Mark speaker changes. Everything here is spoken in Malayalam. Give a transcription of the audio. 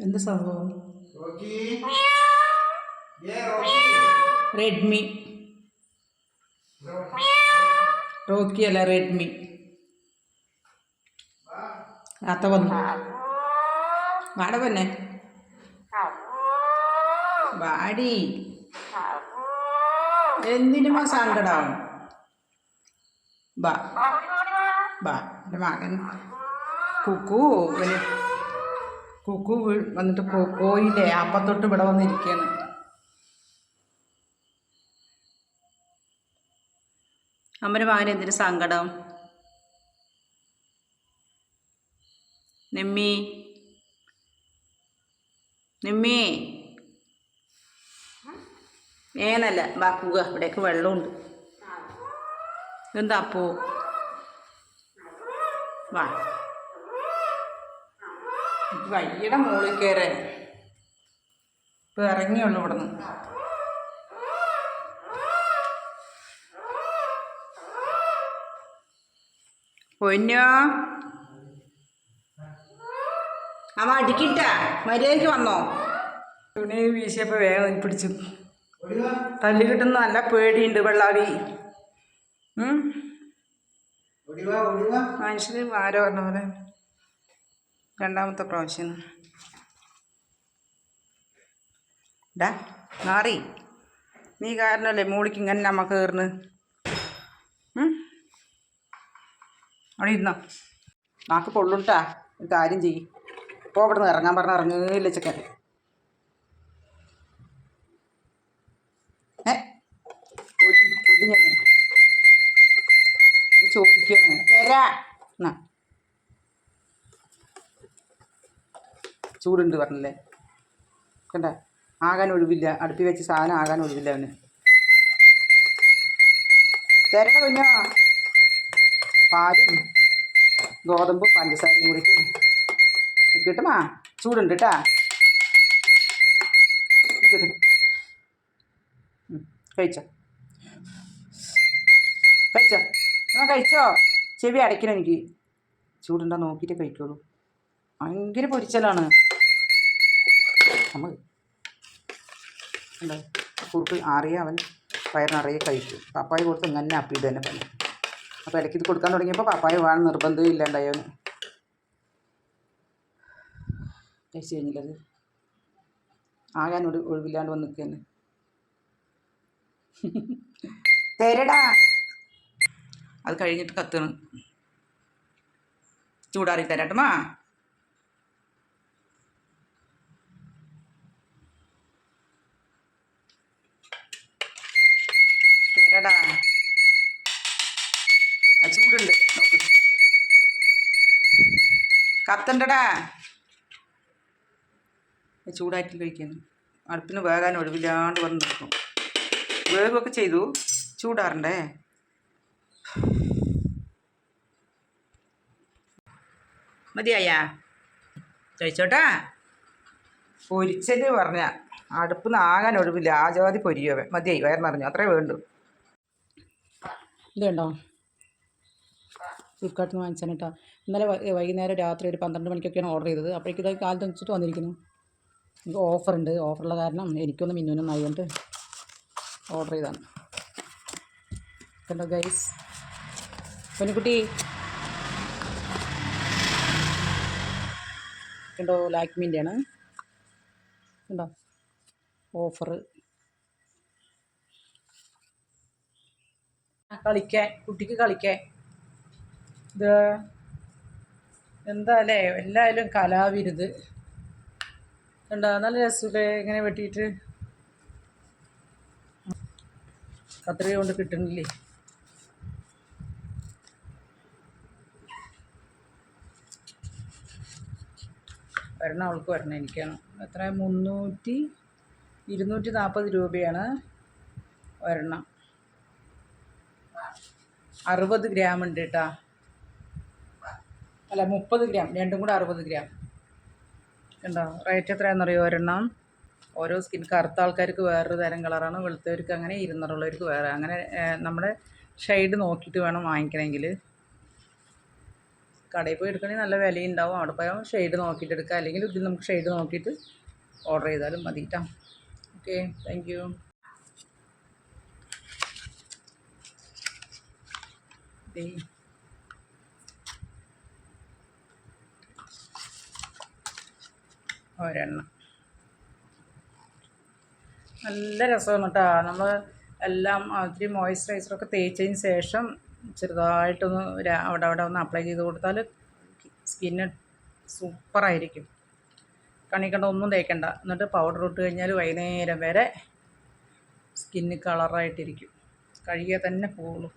Speaker 1: എന്ത് സംഭവം?
Speaker 2: റോക്കി ഏ റോക്കി
Speaker 1: റെഡ്മി. റോക്കി അല്ല റെഡ്മി. അത്ത വന്നു. വാട തന്നെ വാടി. എന്തിനും മാ സങ്കടം ബാ. ബാ. എന്റെ മകൻ. കുക്കു പിന്നെ കുക്കു വന്നിട്ട് പോയില്ലേ അപ്പത്തൊട്ട് ഇവിടെ വന്നിരിക്കുകയാണ് അമ്മന്റെ മകൻ എന്തിനു സങ്കടം? നിമ്മി. നിമ്മി. ഏനല്ല ബാക്കുക ഇവിടേക്ക് വെള്ളമുണ്ട്. എന്താ അപ്പോ? വാ. വയ്യയുടെ മുകളിൽ കയറേ ഇപ്പം ഇറങ്ങിയുള്ളൂ ഇവിടെ നിന്ന് പൊന്നോ? അവ അടിക്കിട്ട. മര്യാദയ്ക്ക് വന്നോ? തുണി വീശിയപ്പോൾ വേഗം പിടിച്ചു. തല്ലി കിട്ടുന്ന നല്ല പേടിയുണ്ട് വെള്ളാവി. മനുഷ്യന് ആരോ പറഞ്ഞ പോലെ. രണ്ടാമത്തെ പ്രാവശ്യം. ഡാ മാറി. നീ കാരണമല്ലേ മൂളിക്ക് ഇങ്ങനെ നമ്മ കയറുന്നു അവിടെ ഇരുന്നോ. നാക്ക് പൊള്ളുട്ടാ. കാര്യം ചെയ്യ്. ഇപ്പോൾ അവിടെ നിന്ന് ഇറങ്ങാൻ പറഞ്ഞ ഇറങ്ങില്ല ചെക്കൻ. ഏ? ചോദിക്കാണ്. തരാ. എന്നാ. ചൂടുണ്ട് പറഞ്ഞല്ലേ? കണ്ട? ആകാൻ ഒഴിവില്ല. അടുപ്പി വെച്ച് സാധനം ആകാൻ ഒഴിവില്ല അവന്. തരണ കുഞ്ഞാ. പാലും ഗോതമ്പും പഞ്ചസാരയും കൂടിയിട്ട് കിട്ടുമാ? ചൂടുണ്ട് കേട്ടാ. കിട്ടും കഴിച്ചോ? കഴിച്ചോ? ഞാൻ കഴിച്ചോ? ചെവി അടയ്ക്കണം എനിക്ക്. ചൂടുണ്ടോ നോക്കിയിട്ട് കഴിക്കുള്ളൂ. ഭയങ്കര പൊരിച്ചലാണ്. നമ്മൾ എന്താ? കുറുക്ക് ആറിയ അവൻ വയറിനറിയെ കഴിച്ചു. പപ്പായ കൊടുത്ത് ഇങ്ങനെ അപ്പി തന്നെ പണി. അപ്പോൾ ഇടയ്ക്ക് ഇത് കൊടുക്കാൻ തുടങ്ങിയപ്പോൾ പപ്പായ വേണം നിർബന്ധം ഇല്ലാണ്ടായോ കഴിച്ചു കഴിഞ്ഞില്ലത്. ആകാൻ ഒഴിവില്ലാണ്ട് വന്ന് നിൽക്കുന്നു തരടാ. അത് കഴിഞ്ഞിട്ട് കത്തണം ചൂടാറി തരാട്ടമാ ആ ചൂടുണ്ട്. നോക്ക്. കത്തണ്ടടാ. ചൂടായിട്ട് കഴിക്കുന്നു. അടുപ്പിന് വേകാൻ ഒഴിവില്ലാണ്ട് വന്ന് നിൽക്കും വേഗമൊക്കെ ചെയ്തു. ചൂടാറണ്ടേ? മതിയായാ? കഴിച്ചോട്ടാ പൊരിച്ചത് പറഞ്ഞ. അടുപ്പിന്ന് ആകാൻ ഒഴിവില്ല. ആ ജാതി പൊരിയോ മതിയായി. വയറിനറിഞ്ഞു. അത്രേ വേണ്ടു. ഇത് കണ്ടോ ഫ്ലിപ്കാർട്ടിൽ നിന്ന് വാങ്ങിച്ചാണ് കേട്ടോ ഇന്നലെ വൈകുന്നേരം രാത്രി ഒരു പന്ത്രണ്ട് മണിക്കൊക്കെയാണ് ഓർഡർ ചെയ്തത്. അപ്പോഴേക്കും ഇത് കാലത്ത് വെച്ചിട്ട് വന്നിരിക്കുന്നു. ഇത് ഓഫറുണ്ട് ഓഫറുള്ള കാരണം എനിക്കൊന്ന് മിന്നുനൊന്നും ആയതുകൊണ്ട് ഓർഡർ ചെയ്താണ് കണ്ടോ ഗൈസ് പൊന്നുകുട്ടി. കണ്ടോ ലാക്മിന്റെയാണ് കണ്ടോ? ഓഫർ കളിക്കാൻ കുട്ടിക്ക് കളിക്കേ ഇത് എന്താ അല്ലേ? എല്ലായാലും കലാവിരുത്. കണ്ടോ? നല്ല രസമില്ലേ ഇങ്ങനെ വെട്ടിയിട്ട്? കത്രിക കൊണ്ട് കിട്ടണില്ലേ? വരണം അവൾക്ക് വരണം എനിക്കാണ്. എത്ര മുന്നൂറ്റി ഇരുന്നൂറ്റി നാൽപ്പത് രൂപയാണ് ഒരെണ്ണം അറുപത് ഗ്രാം ഉണ്ട് കേട്ടാ. അല്ല മുപ്പത് ഗ്രാം. രണ്ടും കൂടെ അറുപത് ഗ്രാം. ഉണ്ടോ റേറ്റ് എത്രയാണെന്നറിയോ? ഒരെണ്ണം ഓരോ സ്കിൻ കറുത്ത ആൾക്കാർക്ക് വേറൊരു തരം കളറാണ് വെളുത്തവർക്ക് അങ്ങനെ ഇരുന്നറുള്ളവർക്ക് വേറെ. അങ്ങനെ നമ്മുടെ ഷെയ്ഡ് നോക്കിയിട്ട് വേണം വാങ്ങിക്കണമെങ്കിൽ കടയിൽ പോയി എടുക്കണമെങ്കിൽ നല്ല വിലയുണ്ടാവും. അവിടെ പോയാൽ ഷെയ്ഡ് നോക്കിയിട്ട് എടുക്കുക അല്ലെങ്കിൽ ഇതിൽ നമുക്ക് ഷെയ്ഡ് നോക്കിയിട്ട് ഓർഡർ ചെയ്താലും മതി കേട്ടോ ഓക്കെ താങ്ക് യു ഒരെണ്ണം നല്ല രസമാണ് കേട്ടോ നമ്മൾ എല്ലാം ഒത്തിരി മോയ്സ്ചറൈസറൊക്കെ തേച്ചതിന് ശേഷം ചെറുതായിട്ടൊന്ന് അവിടെ അവിടെ ഒന്ന് അപ്ലൈ ചെയ്ത് കൊടുത്താൽ സ്കിന്ന് സൂപ്പറായിരിക്കും കണ്ണി കണ്ട ഒന്നും തേക്കണ്ട. എന്നിട്ട് പൗഡർ ഇട്ട് കഴിഞ്ഞാൽ വൈകുന്നേരം വരെ സ്കിന്ന് കളറായിട്ടിരിക്കും കഴുകിയാൽ തന്നെ പോകുള്ളൂ